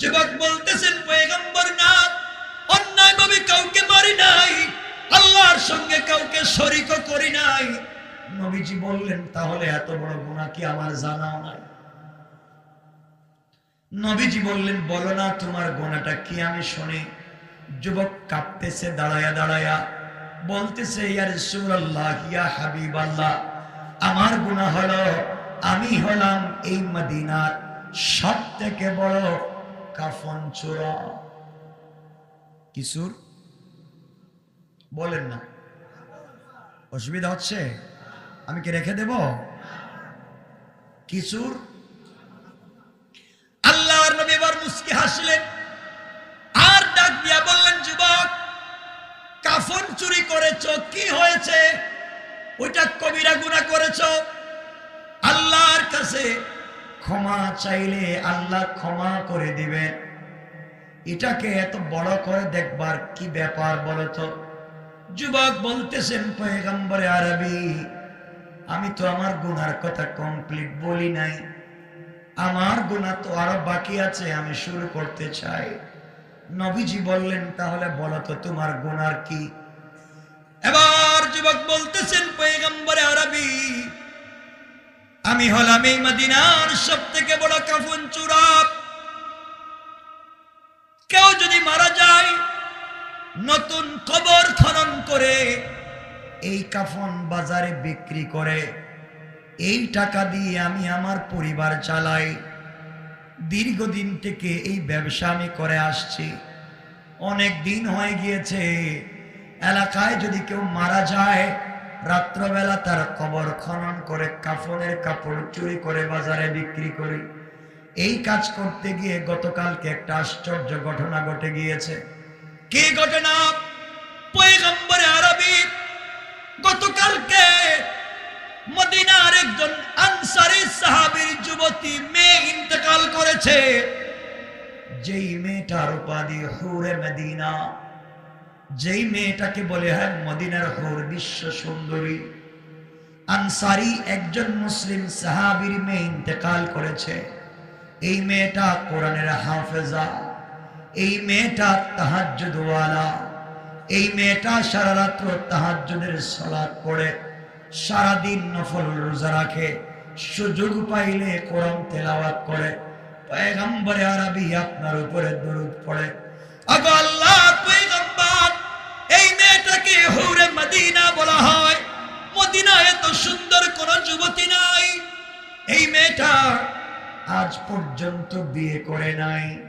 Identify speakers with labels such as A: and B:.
A: যুবক বলতেছেন, পয়গম্বর না, অন্যায় ভাবে কাউকে মারি নাই, আল্লাহর সঙ্গে কাউকে শরিক করি নাই। নবীজি বললেন, তাহলে এত বড় গুনাহ কি আমার জানাও নাই? নবীজি বললেন, বলো না, তোমার গোনাটা কি আমি শুনি? যুবক কাঁপতেছে, দাঁড়ায়া দাঁড়ায়া বলতেছে, ইয়া রাসূলুল্লাহ, ইয়া হাবিবাল্লাহ, আমার গুনাহ হলো, আমি হলাম এই মদিনার সব থেকে বড় কাফন চোরা কিশোর বলেন না। অসুবিধা হচ্ছে? আমি কি রেখে দেব? কিশোর আল্লাহর নবী এবার মুস্কি হাসলেন। আর ডাক দিয়া বললেন, যুবক, কাফন চুরি করেছ, কি হয়েছে? ওইটা কবিরা গুনাহ করেছ। আল্লাহর কাছে ক্ষমা চাইলে আল্লাহ ক্ষমা করে দিবেন। এটাকে এত বড় করে দেখবার কি ব্যাপার বলতো? যুবক বলতেছেন, পয়গম্বরে আরবি, আমি তো আমার গুনার কথা কমপ্লিট বলি নাই। আমার গুণা তো আরও বাকি আছে, আমি শুরু করতে চাই। নবীজি বললেন, তাহলে বলো তো তোমার গুনার কি? এবার যুবক বলতেছেন, পয়গম্বরে আরবি আমি হলাম এই মদিনার সব থেকে বড় কাফন চুরাপ কেউ যদি মারা যায়, নতুন কবর খনন করে এই কাফন বাজারে বিক্রি করে, এই টাকা দিয়ে আমি আমার পরিবার চালাই। দীর্ঘদিন থেকে এই ব্যবসা আমি করে আসছি। অনেক দিন হয়ে গিয়েছে, এলাকায় যদি কেউ মারা যায় রাত্রবেলা তার কবর খনন করে কাফনের কাপড় চুরি করে বাজারে বিক্রি করি। এই কাজ করতে গিয়ে গতকালকে একটা আশ্চর্য ঘটনা ঘটে গিয়েছে। কি ঘটনা? পয়গম্বরে আরবি, গতকালকে মদিনার একজন আনসারি সাহাবীর যুবতী মেয়ে ইন্তেকাল করেছে। যেই মেয়েটার উপাধি হুরে মদিনা। যেই মেয়েটাকে বলে হয় মদিনার হুর বিশ্ব সুন্দরী, আনসারি একজন মুসলিম সাহাবীর মেয়ে ইন্তেকাল করেছে। এই মেয়েটা কোরআনের হাফেজা, এই মেয়েটা তাহাজ্জুদওয়ালা, এই মেয়েটা সারা রাত্র তাহাজ্জুদের সালাত পড়ে, সারাদিন নফল রোজা রাখে, সুযোগ পাইলে কোরআন তেলাওয়াত করে, পয়গম্বরে আরবি আপনার উপরে দরুদ পড়ে। আগো আল্লাহ সুন্দর কোন যুবতী নাই। এই মেয়েটা আজ পর্যন্ত বিয়ে করে নাই।